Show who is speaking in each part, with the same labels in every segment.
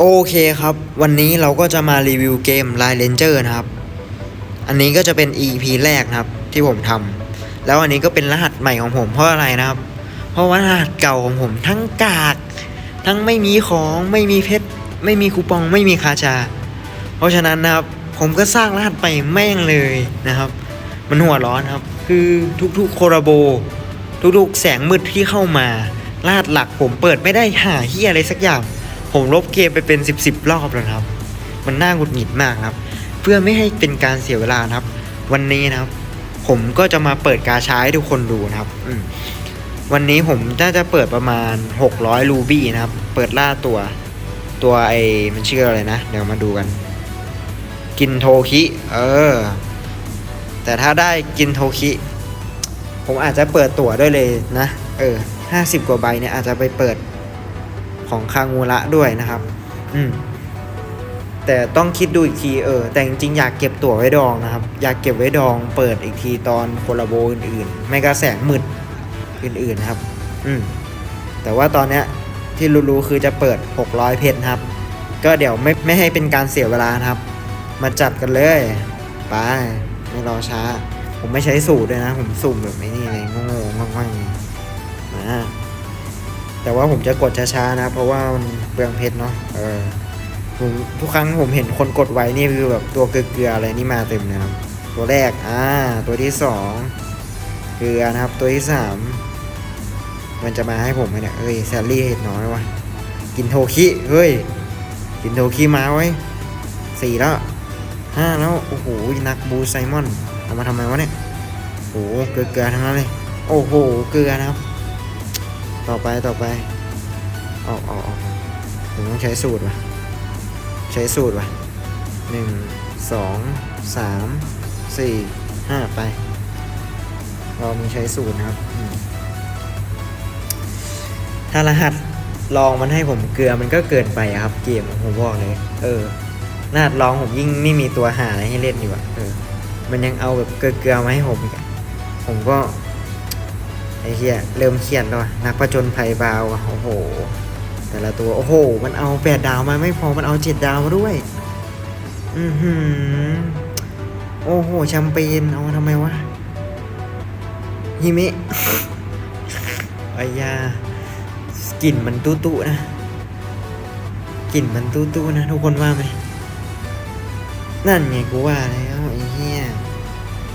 Speaker 1: โอเคครับ วันนี้เราก็จะมารีวิวเกม Line Ranger นะครับ อันนี้ก็จะเป็น EP แรกนะครับ ที่ผมทำแล้วอันนี้ก็เป็นรหัสใหม่ของผมเพราะอะไรนะครับ เพราะว่ารหัสเก่าของผมทั้งกาก ทั้งไม่มีของไม่มีเพชรไม่มีคูปองไม่มีคาชา เพราะฉะนั้นนะครับ ผมก็สร้างรหัสไปแม่งเลยนะครับ มันหัวร้อนครับ คือทุกๆโคราโบ ทุกๆ แสงมืดที่เข้ามารหัสหลักผมเปิดไม่ได้หาเฮียอะไรสักอย่าง ผมลบเกมไปเป็น 10บสรอบแล้วครับ มันน่าหงุดหงิดมากครับ เพื่อไม่ให้เป็นการเสียเวลานะครับ วันนี้นะครับ ผมก็จะมาเปิดกาชาให้ทุกคนดูนะครับวันนี้ผมน่าจะเปิดประมาณ 600 รูบี้นะครับ เปิดล่าตัว ตัวไอ้มันชื่ออะไรนะ เดี๋ยวมาดูกัน กินโทคิ เออ แต่ถ้าได้กินโทคิ ผมอาจจะเปิดตั๋วด้วยเลยนะ เออห้าสิบกว่าใบเนี่ยอาจจะไปเปิด ของคางูระด้วยนะครับ อืมแต่ต้องคิดดูอีกทีเออ แต่จริงๆอยากเก็บตั๋วไว้ดองนะครับ อยากเก็บไว้ดองเปิดอีกทีตอนโคลาโบอื่นๆ ไม่ก็แสงมืดอื่นๆนะครับ อืมแต่ว่าตอนเนี้ยที่รู้ๆคือจะเปิด 600 เพชรครับ ก็เดี๋ยวไม่ไม่ให้เป็นการเสียเวลานะครับ มาจัดกันเลยไปไม่รอช้า ผมไม่ใช้สูตรด้วยนะ ผมสุ่มแบบไอ้นี่เลยโง่ๆมากๆนะ แต่ว่าผมจะกดช้าๆนะ เพราะว่ามันเปลืองเพชรเนาะเออผมทุกครั้งผมเห็นคนกดไว้นี่คือแบบตัวเกลืออะไรนี่มาเต็มเลยครับ ตัวแรกอ่าตัวที่สองเกลือนะครับ ตัวที่สามมันจะมาให้ผมไหมเนี่ยเอ้ยแซลลี่เห็ดน้อยวะกินโทคิเฮ้ยกินโทคิมาไว้สี่แล้วห้าแล้ว โอ้โหนักบูไซมอนเอามาทำไมวะเนี่ยโอ้โหเกลือทั้งนั้นเลย โอ้โหเกลือนะครับ ต่อไปต่อไปออกออกออกผมต้องใช้สูตรวะใช้สูตรวะหนึ่งสองสามสี่ห้าไป เรามีใช้สูตรนะครับ ถ้ารหัสลองมันให้ผมเกลือมันก็เกินไปอะครับ เกมผมบอกเลย เออรหัสลองผมยิ่งไม่มีตัวหาอะไรให้เล่นดีกว่าเออ มันยังเอาแบบเกลือๆมาให้ผมอีกผมก็ ไอ้เหี้ยเริ่มเครียดแล้วนักประจนภัยบาวอะโอ้โห แต่ละตัว โอ้โห มันเอาแปดดาวมาไม่พอมันเอาเจ็ดดาวมาด้วย อือหือ โอ้โหแชมเปญเอาทำไมวะฮิเมะไอยากลิ่นมันตู้ตู้นะกลิ่นมันตู้ตู้นะทุกคนว่าไหมนั่นไงกูว่าแล้วไอ้เหี้ย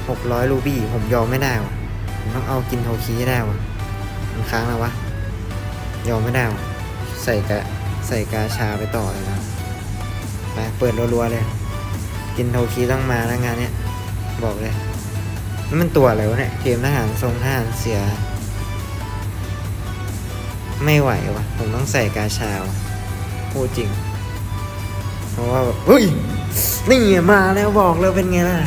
Speaker 1: หกร้อยรูบี้ผมยอมไม่ได้วะ ผมต้องเอากินโทคีได้วะมันค้างแล้ววะยอมไม่ได้วะใส่กะใส่กาชาไปต่อเลยนะไปเปิดรัวๆเลย กินโทคีต้องมาแล้วงานเนี้ยบอกเลยนี่มันตัวอะไรวะเนี่ยเกมทหารทรงทหารเสีย ไม่ไหววะผมต้องใส่กาชาวะพูดจริง เพราะว่าแบบเฮ้ยนี่มาแล้วบอกแล้วเป็นไงล่ะ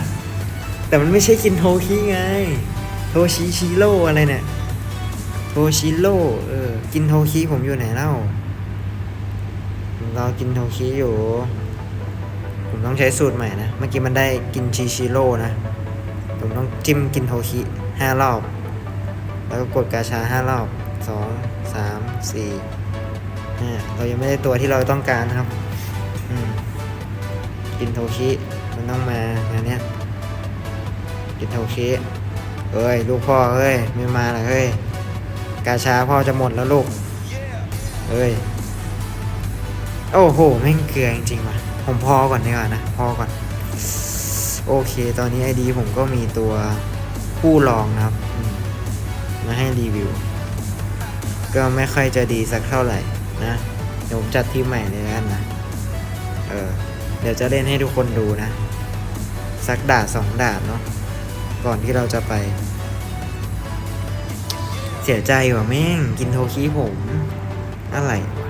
Speaker 1: แต่มันไม่ใช่กินโทคิไง โทชิชิโร่อะไรเนี่ยโทชิโร่เออ กินโทคิผมอยู่ไหนเล่าผมรอกินโทคิอยู่ ผมต้องใช้สูตรใหม่นะ เมื่อกี้มันได้กินชิชิโร่นะ ผมต้องจิ้มกินโทคิห้ารอบ แล้วก็กดกาชาห้ารอบสองสามสี่ห้าเรายังไม่ได้ตัวที่เราต้องการนะครับ กินโทคิมันต้องมางานเนี้ยกินโทคิ เอ้ยลูกพ่อเอ้ยไม่มาเหรอเฮ้ยกาชาพ่อจะหมดแล้วลูกเอ้ยโอ้โหแม่งเกลือจริงๆว่ะผมพอก่อนดีกว่านะพอก่อน โอเคตอนนี้ไอดีผมก็มีตัวผู้ลองนะครับ มาให้รีวิว ก็ไม่ค่อยจะดีสักเท่าไหร่นะเดี๋ยวผมจัดทีมใหม่เลยแล้วกันนะเออเดี๋ยวจะเล่นให้ทุกคนดูนะ สักดาสองดาเนาะก่อนที่เราจะไป เสียใจว่ะแม่ง กินโทคีผม อะไรวะ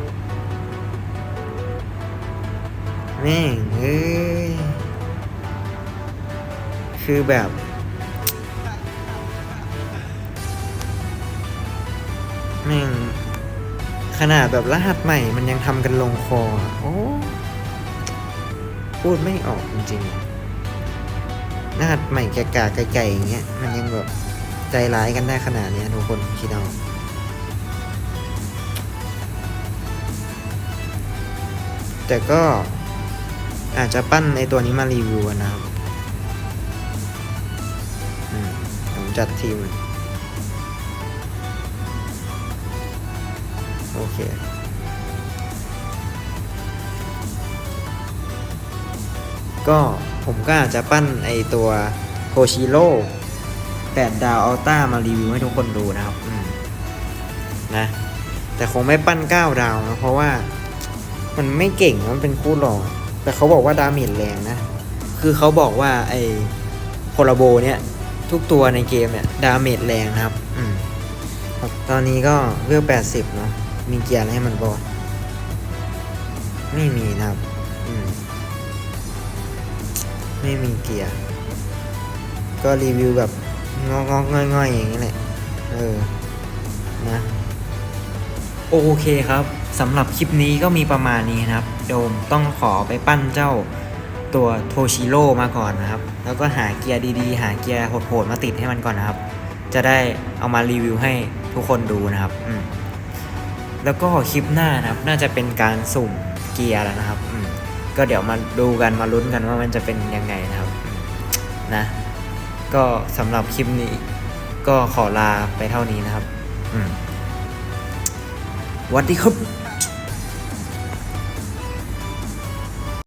Speaker 1: แม่งเอ้ย คือแบบ แม่ง ขนาดแบบรหัสใหม่มันยังทำกันลงคอ โอ้พูดไม่ออกจริงๆรหัสใหม่แก่ๆไก่ๆอย่างเงี้ย มันยังแบบ ใจร้ายกันได้ขนาดนี้ทุกคนคิดเอาแต่ก็อาจจะปั้นในตัวนี้มารีวิวนะครับผมจัดทีม โอเคก็ผมก็อาจจะปั้นไอตัวโ o ชิโร่ แปดดาวอัลต้ามารีวิวให้ทุกคนดูนะครับนะแต่คงไม่ปั้น 9 ดาวนะเพราะว่ามันไม่เก่งมันเป็นคู่หล่อแต่เขาบอกว่าดาเมจแรงนะ คือเขาบอกว่าไอโพลาโบเนี่ย ทุกตัวในเกมเนี่ยดาเมจแรงนะครับ อืมตอนนี้ก็เวล80เนาะมีเกียร์อะไรให้มันบอไม่มีนะครับ อืม ไม่มีเกียร์ ก็รีวิวแบบ งอกงอกง่อยง่อยๆอย่างนี้แหละเออนะโอเคครับสำหรับคลิปนี้ก็มีประมาณนี้นะครับ โดมต้องขอไปปั้นเจ้าตัวโทชิโร่มาก่อนนะครับ แล้วก็หาเกียร์ดีๆ หาเกียร์โหดๆมาติดให้มันก่อนนะครับ จะได้เอามารีวิวให้ทุกคนดูนะครับอืมแล้วก็คลิปหน้านะครับ น่าจะเป็นการสุ่มเกียร์แล้วนะครับอืมก็เดี๋ยวมาดูกันมาลุ้นกันว่ามันจะเป็นยังไงนะครับนะ ก็สำหรับคลิปนี้ก็ขอลาไปเท่านี้นะครับ อืมวัสดีครับ